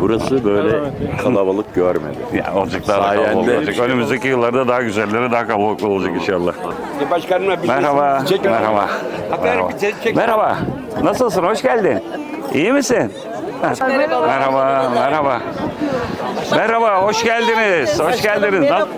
Burası böyle kalabalık görmedi. Ya olacak daha da Sayende- kalabalık olacak. Önümüzdeki yıllarda daha güzelleri, daha kalabalık olacak inşallah. Başkanımla bir Merhaba, Çek- merhaba. Merhaba. çek- Merhaba. Nasılsın? Hoş geldin. İyi misin? Merhaba, merhaba. Merhaba, hoş geldiniz. Hoş geldiniz. Nasıl-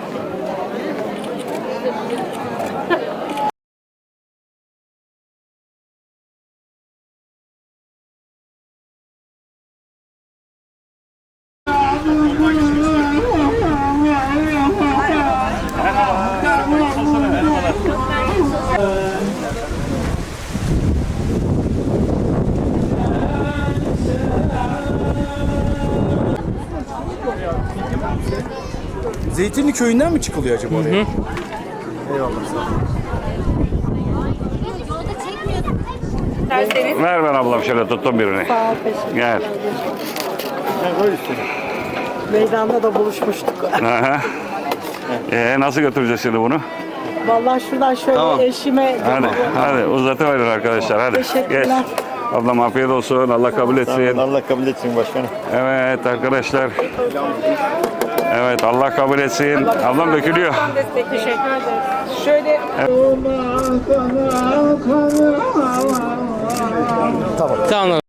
Zeytinli köyünden mi çıkılıyor acaba oraya? Eyvallah sağ ol. Derseniz Ver ben ablam şöyle tuttum birini. Sağ ol, teşekkür Gel. Meydanda da buluşmuştuk. Aha. Ee, nasıl götüreceğiz şimdi bunu? Vallahi şuradan şöyle eşime Hadi, hadi uzatıverin arkadaşlar hadi. Teşekkürler. Geç. Ablam afiyet olsun. Allah kabul etsin. Allah kabul etsin başkanım. Evet arkadaşlar. Evet Allah kabul etsin. Ablam dökülüyor. destek teşekkür ederiz. Şöyle Tamam.